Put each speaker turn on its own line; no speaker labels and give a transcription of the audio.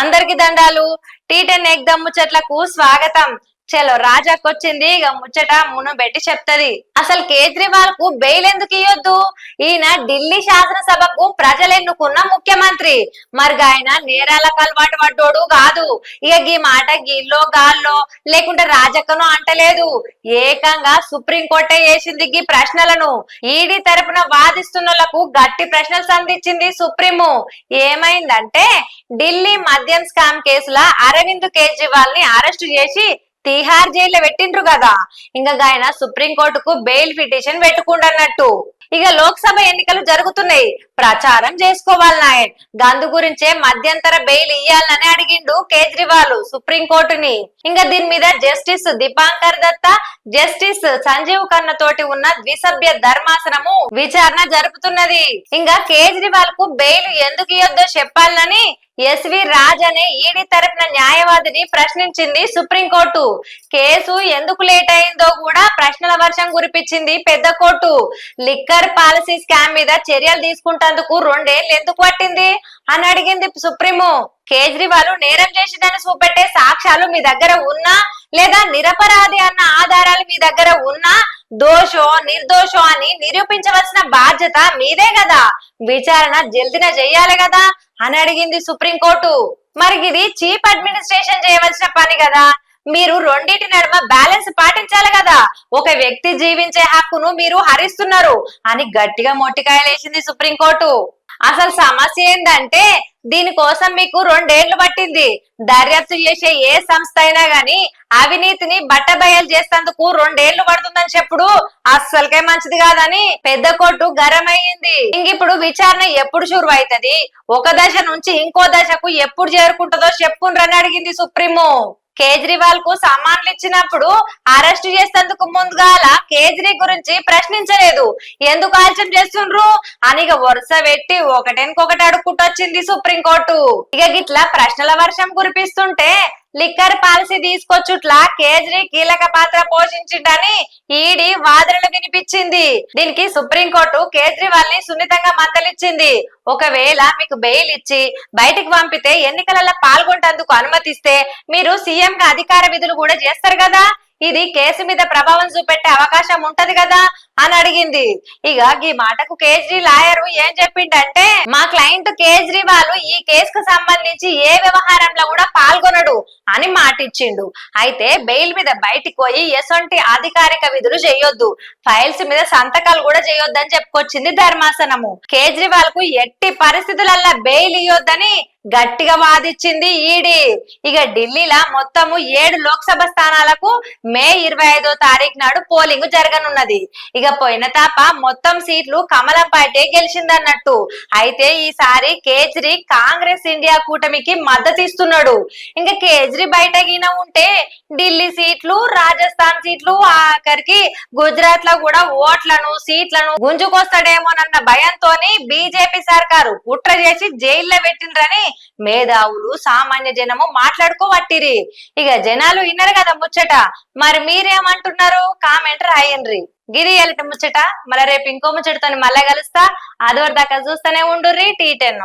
అందరికి దండాలు. Tea ten ఎగ్దమ్ చెట్లకు స్వాగతం. చలో రాజాకొచ్చింది ఇక ముచ్చట మును పెట్టి చెప్తది. అసలు కేజ్రీవాల్కు బెయిల్ ఎందుకు ఇయ్యొద్దు? ఈయన ఢిల్లీ శాసనసభకు ప్రజలు ఎన్నుకున్న ముఖ్యమంత్రి. మరి ఆయన నేరాలకు అలవాటు పడ్డోడు కాదు. ఇక ఈ మాట గీల్లో గాల్లో లేకుంటే రాజక్కను అంటలేదు. ఏకంగా సుప్రీంకోర్టే వేసింది గీ ప్రశ్నలను. ఈడీ తరపున వాదిస్తున్నలకు గట్టి ప్రశ్నలు సంధించింది సుప్రీము. ఏమైందంటే ఢిల్లీ మద్యం స్కామ్ కేసుల అరవింద్ కేజ్రీవాల్ని అరెస్టు చేసి తీహార్ జైల్లో పెట్టిండ్రు కదా. ఇంకా ఆయన సుప్రీంకోర్టుకు బెయిల్ పిటిషన్ పెట్టుకుంటున్నట్టు ఇక లోక్సభ ఎన్నికలు జరుగుతున్నాయి. ప్రచారం చేసుకోవాలి నాయన్. గందు గురించే మధ్యంతర బెయిల్ ఇయ్యాలని అడిగిండు కేజ్రీవాల్ సుప్రీంకోర్టుని ఇంకా దీని మీద జస్టిస్ దీపాంకర్ దత్త జస్టిస్ సంజీవ్ ఖన్నా తోటి ఉన్న ద్విసభ్య ధర్మాసనము విచారణ జరుపుతున్నది. ఇంకా కేజ్రీవాల్కు బెయిల్ ఎందుకు ఇయ్యొద్దో చెప్పాలని ఎస్వి రాజ్ అనే ఈడీ తరపున న్యాయవాదిని ప్రశ్నించింది సుప్రీంకోర్టు. కేసు ఎందుకు లేట్ అయిందో కూడా ప్రశ్నల వర్షం కురిపించింది పెద్ద కోర్టు. లిక్కర్ పాలసీ స్కామ్ మీద చర్యలు తీసుకుంటందుకు రెండేళ్ళు ఎందుకు పట్టింది? అని అడిగింది సుప్రీము. కేజ్రీవాల్ నేరం చేసిందని చూపెట్టే సాక్ష్యాలు మీ దగ్గర ఉన్నా లేదా నిరపరాధి అన్న ఆధారాలు మీ దగ్గర ఉన్నా దోషో నిర్దోషో అని నిరూపించవలసిన బాధ్యత మీదే కదా. విచారణ జల్దిన చెయ్యాలి కదా అని అడిగింది సుప్రీంకోర్టు. మరి ఇది చీఫ్ అడ్మినిస్ట్రేషన్ చేయవలసిన పని కదా. మీరు రెండింటి నడుమ బ్యాలెన్స్ పాటించాలి కదా. ఒక వ్యక్తి జీవించే హక్కును మీరు హరిస్తున్నారు అని గట్టిగా మొట్టికాయలేసింది సుప్రీంకోర్టు. అసలు సమస్య ఏంటంటే దీనికోసం మీకు రెండేళ్ళు పట్టింది. దర్యాప్తు చేసే ఏ సంస్థ అయినా గాని అవినీతిని బట్టబయలు చేసేందుకు రెండేళ్ళు పడుతుందని చెప్పుడు అస్సలకే మంచిది కాదని పెద్ద కోర్టు గరం అయ్యింది ఇంకిప్పుడు విచారణ ఎప్పుడు షురు అవుతుంది ఒక దశ నుంచి ఇంకో దశకు ఎప్పుడు చేరుకుంటుందో చెప్పుండ్రని అడిగింది సుప్రీము. కేజ్రీవాల్కు సామాన్లు ఇచ్చినప్పుడు అరెస్ట్ చేసేందుకు ముందుగాల కేజ్రీ గురించి ప్రశ్నించలేదు. ఎందుకు ఆలస్యం చేస్తుండ్రు? అని ఇక వరుస పెట్టి ఒకటెనకొకటి అడుక్కుంటొచ్చింది సుప్రీంకోర్టు. ఇక గిట్లా ప్రశ్నల వర్షం కురిపిస్తుంటే లిక్కర్ పాలసీ తీసుకొచ్చుట్లా కేజ్రీ కీలక పాత్ర పోషించిండని ఈడీ వాదనలు వినిపించింది. దీనికి సుప్రీంకోర్టు కేజ్రీవాల్ని సున్నితంగా మందలిచ్చింది. ఒకవేళ మీకు బెయిల్ ఇచ్చి బయటికి పంపితే ఎన్నికలలో పాల్గొంటందుకు అనుమతిస్తే మీరు సీఎం గా అధికార విధులు కూడా చేస్తారు కదా? ఇది కేసు మీద ప్రభావం చూపెట్టే అవకాశం ఉంటది కదా అని అడిగింది. ఇక ఈ మాటకు కేజ్రీ లాయర్ ఏం చెప్పిండంటే మా క్లయింట్ కేజ్రీవాల్ ఈ కేసుకు సంబంధించి ఏ వ్యవహారంలో కూడా పాల్గొనడు అని మాటిచ్చిండు. అయితే బెయిల్ మీద బయటికి పోయి ఎసొంటి అధికారిక విధులు చేయొద్దు. ఫైల్స్ మీద సంతకాలు కూడా చేయొద్దని చెప్పుకొచ్చింది ధర్మాసనము. కేజ్రీవాల్కు ఎట్టి పరిస్థితులల్లా బెయిల్ ఇయ్యొద్దని గట్టిగా వాదిచ్చింది ఈడీ. ఇక ఢిల్లీలో మొత్తము ఏడు లోక్సభ స్థానాలకు మే ఇరవై ఐదో తారీఖు నాడు పోలింగ్ జరగనున్నది. ఇక పోయిన తాప మొత్తం సీట్లు కమలం పార్టీ గెలిచిందన్నట్టు. అయితే ఈసారి కేజ్రీ కాంగ్రెస్ ఇండియా కూటమికి మద్దతు ఇస్తున్నాడు. ఇంకా కేజ్రీ బయటగిన ఉంటే ఢిల్లీ సీట్లు రాజస్థాన్ సీట్లు ఆఖరికి గుజరాత్లో కూడా ఓట్లను సీట్లను గుంజుకొస్తాడేమోనన్న భయంతోని బీజేపీ సర్కారు కుట్ర చేసి జైల్లో పెట్టిండ్రని మేధావులు సామాన్య జనము మాట్లాడుకోవట్టిరి. ఇక జనాలు విన్నారు కదా ముచ్చట. మరి మీరేమంటున్నారు? కామెంట్ రాయండ్రి. గిరి ఎలటి ముచ్చట. మరి రేపు ఇంకో ముచ్చటతో మళ్ళా కలుస్తా. అదివరదాకా చూస్తూనే ఉండుర్రి. T ten.